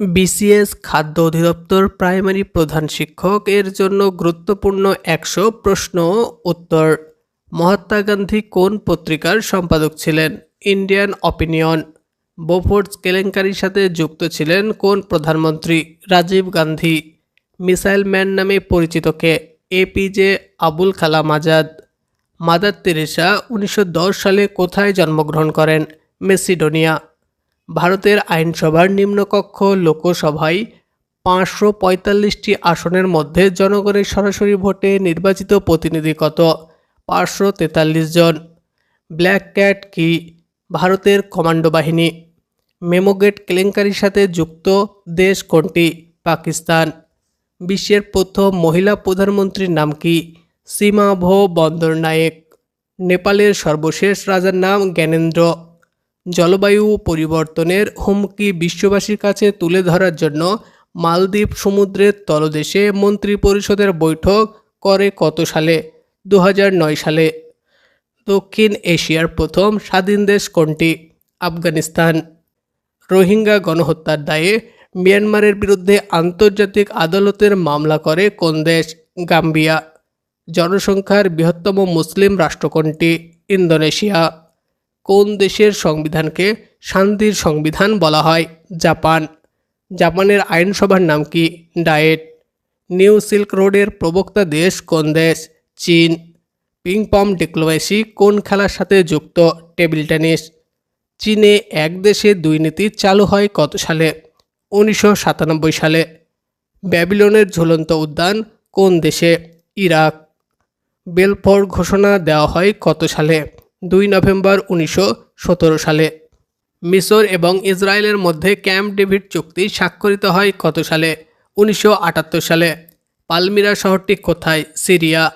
BCS খাদ্য অধিদপ্তর primary প্রধান শিক্ষক এর জন্য গুরুত্বপূর্ণ একশো প্রশ্ন উত্তর। মহাত্মা গান্ধী কোন পত্রিকার সম্পাদক ছিলেন? Indian opinion. বোফোর্স কেলেঙ্কারির সাথে যুক্ত ছিলেন কোন প্রধানমন্ত্রী? রাজীব গান্ধী। মিসাইল ম্যান নামে পরিচিত কে? APJ Abul Kalam Azad. Mother Teresa উনিশশো দশ সালে কোথায় জন্মগ্রহণ করেন? মেসিডোনিয়া। ভারতের আইনসভার নিম্নকক্ষ লোকসভায় পাঁচশো পঁয়তাল্লিশটি আসনের মধ্যে জনগণের সরাসরি ভোটে নির্বাচিত প্রতিনিধি কত পাঁচশো তেতাল্লিশ জন। ব্ল্যাক ক্যাট কি ভারতের কমান্ডো বাহিনী? মেমোগেট কেলেঙ্কারির সাথে যুক্ত দেশ কোনটি? পাকিস্তান। বিশ্বের প্রথম মহিলা প্রধানমন্ত্রীর নাম কি? সীমা ভো বন্দর নায়েক। নেপালের সর্বশেষ রাজার নাম জ্ঞানেন্দ্র। জলবায়ু পরিবর্তনের হুমকি বিশ্ববাসীর কাছে তুলে ধরার জন্য মালদ্বীপ সমুদ্রের তলদেশে মন্ত্রী পরিষদের বৈঠক করে কত সালে? দু হাজার নয় সালে। দক্ষিণ এশিয়ার প্রথম স্বাধীন দেশ কোনটি? আফগানিস্তান। রোহিঙ্গা গণহত্যার দায়ে মিয়ানমারের বিরুদ্ধে আন্তর্জাতিক আদালতের মামলা করে কোন দেশ? গাম্বিয়া। জনসংখ্যার বৃহত্তম মুসলিম রাষ্ট্র কোনটি? ইন্দোনেশিয়া। কোন দেশের সংবিধানকে শান্তির সংবিধান বলা হয়? জাপান। জাপানের আইনসভার নাম কি? ডায়েট। নিউ সিল্ক রোডের প্রবক্তা দেশ কোন দেশ? চীন। পিংপম ডিপ্লোমেসি কোন খেলার সাথে যুক্ত? Table tennis. চীনে এক দেশে দুই নীতি চালু হয় কত সালে? উনিশশো সাতানব্বই সালে। ব্যাবিলনের ঝুলন্ত উদ্যান কোন দেশে? ইরাক। বেলফোর ঘোষণা দেওয়া হয় কত সালে? দুই নভেম্বর উনিশশো সতেরো সালে। মিশর এবং ইসরায়েলের মধ্যে ক্যাম্প ডেভিড চুক্তি স্বাক্ষরিত হয় কত সালে? উনিশশো আটাত্তর সালে। পালমিরা শহরটি কোথায়? সিরিয়া।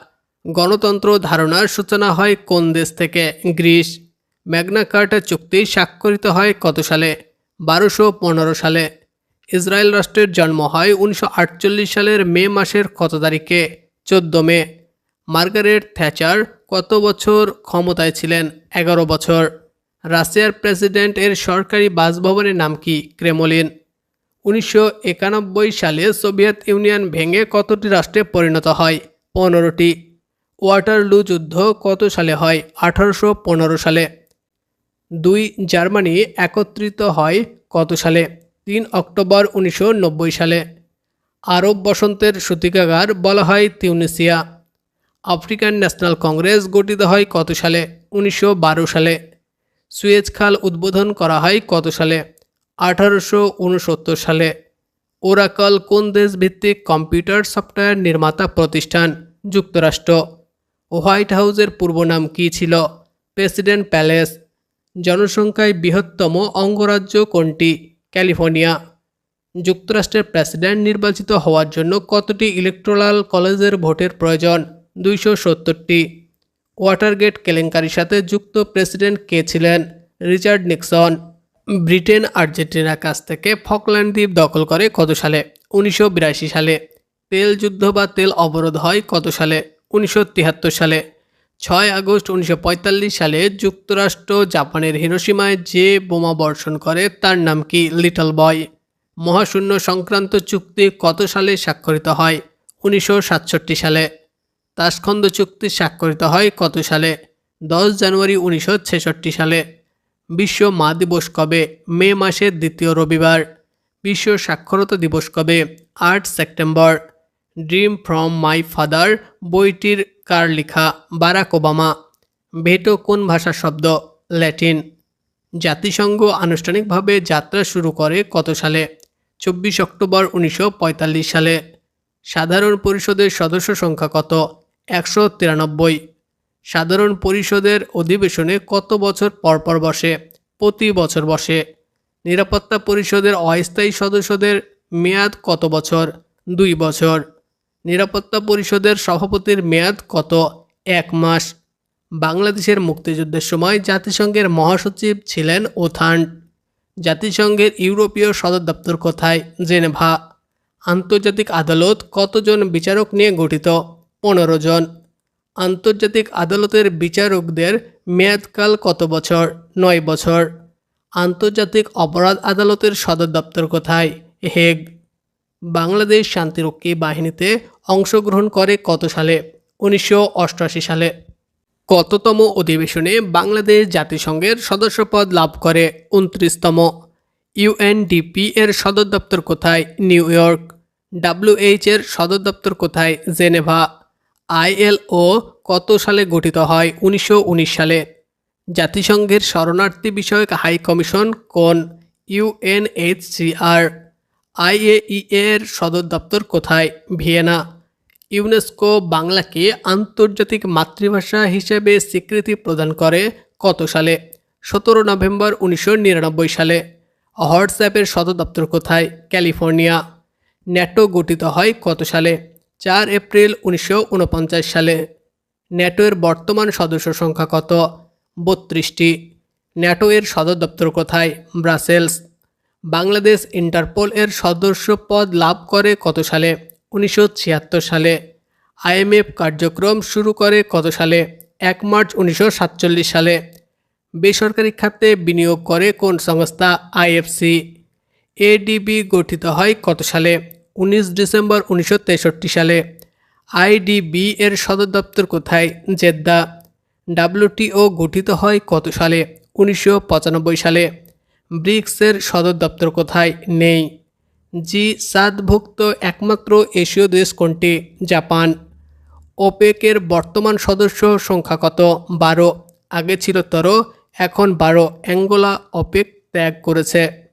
গণতন্ত্র ধারণার সূচনা হয় কোন দেশ থেকে? গ্রিস। ম্যাগনা কার্টা চুক্তি স্বাক্ষরিত হয় কত সালে? বারোশো পনেরো সালে। ইসরায়েল রাষ্ট্রের জন্ম হয় উনিশশো আটচল্লিশ সালের মে মাসের কত তারিখে? চোদ্দ মে। মার্গারেট থ্যাচার কত বছর ক্ষমতায় ছিলেন? এগারো বছর। রাশিয়ার প্রেসিডেন্ট এর সরকারি বাসভবনের নাম কি? ক্রেমলিন। উনিশশো একানব্বই সালে সোভিয়েত ইউনিয়ন ভেঙে কতটি রাষ্ট্রে পরিণত হয়? পনেরোটি। ওয়াটারলু যুদ্ধ কত সালে হয়? আঠারোশো পনেরো সালে। দুই, জার্মানি একত্রিত হয় কত সালে? তিন অক্টোবর উনিশশো নব্বই সালে। আরব বসন্তের সূতিকাগার বলা হয় তিউনিসিয়া। আফ্রিকান ন্যাশনাল কংগ্রেস গঠিত হয় কত সালে? উনিশশো বারো সালে। সুয়েজ খাল উদ্বোধন করা হয় কত সালে? আঠারোশো উনসত্তর সালে। ওরাকল কোন দেশ ভিত্তিক কম্পিউটার সফটওয়্যার নির্মাতা প্রতিষ্ঠান? যুক্তরাষ্ট্র। হোয়াইট হাউসের পূর্ব নাম কী ছিল? President palace. জনসংখ্যায় বৃহত্তম অঙ্গরাজ্য কোনটি? ক্যালিফোর্নিয়া। যুক্তরাষ্ট্রের প্রেসিডেন্ট নির্বাচিত হওয়ার জন্য কতটি ইলেকট্রাল কলেজের ভোটের প্রয়োজন? দুইশো সত্তরটি। ওয়াটারগেট কেলেঙ্কারির সাথে যুক্ত প্রেসিডেন্ট কে ছিলেন? Richard Nixon. ব্রিটেন আর্জেন্টিনার কাছ থেকে ফকল্যান্ড দ্বীপ দখল করে কত সালে? উনিশশো বিরাশি সালে। তেল যুদ্ধ বা তেল অবরোধ হয় কত সালে? উনিশশো তিয়াত্তর সালে। ছয় আগস্ট উনিশশো পঁয়তাল্লিশ সালে যুক্তরাষ্ট্র জাপানের হিরোসীমায় যে বোমা বর্ষণ করে তার নাম কি? Little boy. মহাশূন্য সংক্রান্ত চুক্তি কত সালে স্বাক্ষরিত হয়? উনিশশো সাতষট্টি সালে। তাসখন্দ চুক্তি স্বাক্ষরিত হয় কত সালে? দশ জানুয়ারি উনিশশো ছেষট্টি সালে। বিশ্ব মা দিবস কবে? মে মাসের দ্বিতীয় রবিবার। বিশ্ব সাক্ষরতা দিবস কবে? আট September. Dream from my father বইটির কার লেখা বারাক ওবামা। ভেটো কোন ভাষার শব্দ? ল্যাটিন। জাতিসংঘ আনুষ্ঠানিকভাবে যাত্রা শুরু করে কত সালে? চব্বিশ অক্টোবর উনিশশো পঁয়তাল্লিশ সালে। সাধারণ পরিষদের সদস্য সংখ্যা কত? একশো তিরানব্বই। সাধারণ পরিষদের অধিবেশনে কত বছর পরপর বসে? প্রতি বছর বসে। নিরাপত্তা পরিষদের অস্থায়ী সদস্যদের মেয়াদ কত বছর? দুই বছর। নিরাপত্তা পরিষদের সভাপতির মেয়াদ কত? এক মাস। বাংলাদেশের মুক্তিযুদ্ধের সময় জাতিসংঘের মহাসচিব ছিলেন ওথান্ড জাতিসংঘের ইউরোপীয় সদর দপ্তর কোথায়? জেনেভা। আন্তর্জাতিক আদালত কতজন বিচারক নিয়ে গঠিত? পনেরো জন। আন্তর্জাতিক আদালতের বিচারকদের মেয়াদকাল কত বছর? নয় বছর। আন্তর্জাতিক অপরাধ আদালতের সদর দপ্তর কোথায়? হেগ। বাংলাদেশ শান্তিরক্ষী বাহিনীতে অংশগ্রহণ করে কত সালে? উনিশশো অষ্টআশি সালে। কততম অধিবেশনে বাংলাদেশ জাতিসংঘের সদস্যপদ লাভ করে? উনত্রিশতম। ইউএনডিপি এর সদর দপ্তর কোথায়? New York. ডাব্লিউএইচ এর সদর দপ্তর কোথায়? জেনেভা। আইএলও কত সালে গঠিত হয়? উনিশশো উনিশ সালে। জাতিসংঘের শরণার্থী বিষয়ক হাই কমিশন কোন? ইউএনএইচসিআর আইএই এর সদর দপ্তর কোথায়? ভিয়েনা। ইউনেস্কো বাংলাকে আন্তর্জাতিক মাতৃভাষা হিসেবে স্বীকৃতি প্রদান করে কত সালে? সতেরো নভেম্বর উনিশশো নিরানব্বই সালে। হোয়াটসঅ্যাপের সদর দপ্তর কোথায়? ক্যালিফোর্নিয়া। ন্যাটো গঠিত হয় কত সালে? চার এপ্রিল উনিশশো উনপঞ্চাশ সালে ন্যাটো এর বর্তমান সদস্য সংখ্যা কত? বত্রিশটি। ন্যাটো এর সদর দপ্তর কোথায়? ব্রাসেলস। বাংলাদেশ ইন্টারপোল এর সদস্য পদ লাভ করে কত সালে? উনিশশো ছিয়াত্তর সালে। আইএমএফ কার্যক্রম শুরু করে কত সালে? এক মার্চ উনিশশো সাতচল্লিশ সালে। বেসরকারি খাতে বিনিয়োগ করে কোন সংস্থা? আইএফসি। এডিবি গঠিত হয় কত সালে? উনিশ ডিসেম্বর উনিশশো তেষট্টি সালে। আইডিবি এর সদর দপ্তর কোথায়? জেদ্দা। ডাব্লিউটিও গঠিত হয় কত সালে? উনিশশো পঁচানব্বই সালে। ব্রিক্সের সদর দপ্তর কোথায়? নেই। জি সাতভুক্ত একমাত্র এশীয় দেশ কোনটি? জাপান। ওপেকের বর্তমান সদস্য সংখ্যা কত? বারো। আগে ছিল তেরো, এখন বারো। অ্যাঙ্গোলা ওপেক ত্যাগ করেছে।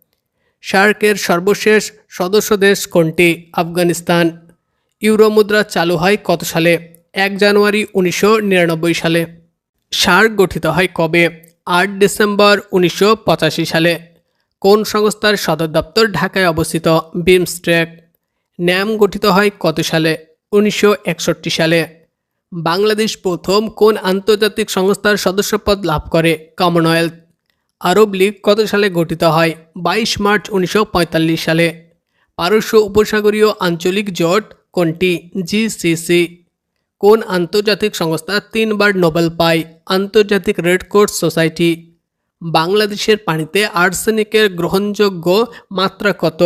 সার্কের সর্বশেষ সদস্য দেশ কোনটি? আফগানিস্তান। ইউরো মুদ্রা চালু হয় কত সালে? এক জানুয়ারি উনিশশো নিরানব্বই সালে। সার্ক গঠিত হয় কবে? আট ডিসেম্বর উনিশশো পঁচাশি সালে। কোন সংস্থার সদর দপ্তর ঢাকায় অবস্থিত? বিমস্ট্রেক ন্যাম গঠিত হয় কত সালে? উনিশশো একষট্টি সালে। বাংলাদেশ প্রথম কোন আন্তর্জাতিক সংস্থার সদস্যপদ লাভ করে? কমনওয়েলথ। আরব লীগ কত সালে গঠিত হয়? বাইশ মার্চ উনিশশো পঁয়তাল্লিশ সালে। পারস্য উপসাগরীয় আঞ্চলিক জোট কোনটি? জিসিসি কোন আন্তর্জাতিক সংস্থা তিনবার নোবেল পায়? আন্তর্জাতিক রেড ক্রস সোসাইটি। বাংলাদেশের পানিতে আর্সেনিকের গ্রহণযোগ্য মাত্রা কত?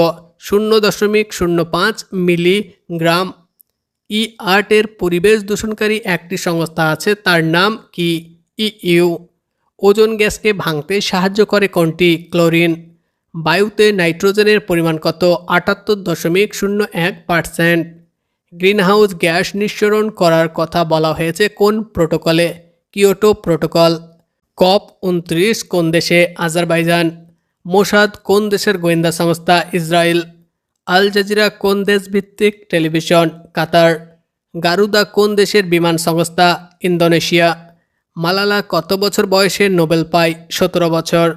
শূন্য দশমিক শূন্য পাঁচ মিলিগ্রাম। ই আর্টের পরিবেশ দূষণকারী একটি সংস্থা আছে, তার নাম কি? ইইউ ওজন গ্যাসকে ভাঙতে সাহায্য করে কোনটি? ক্লোরিন। বায়ুতে নাইট্রোজেনের পরিমাণ কত? আটাত্তর দশমিক শূন্য এক পার্সেন্ট। গ্রিনহাউস গ্যাস নিঃসরণ করার কথা বলা হয়েছে কোন প্রোটোকলে? Kyoto protocol. কপ উনত্রিশ কোন দেশে? আজারবাইজান। মোসাদ কোন দেশের গোয়েন্দা সংস্থা? ইসরায়েল আল জাজিরা কোন দেশ ভিত্তিক টেলিভিশন? কাতার। গারুদা কোন দেশের বিমান সংস্থা? ইন্দোনেশিয়া। মালালা কত বছর বয়সে নোবেল পায়? সতেরো বছর।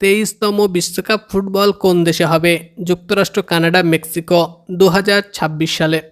তেইশতম বিশ্বকাপ ফুটবল কোন দেশে হবে? যুক্তরাষ্ট্র, কানাডা, মেক্সিকো দু হাজার ছাব্বিশ সালে।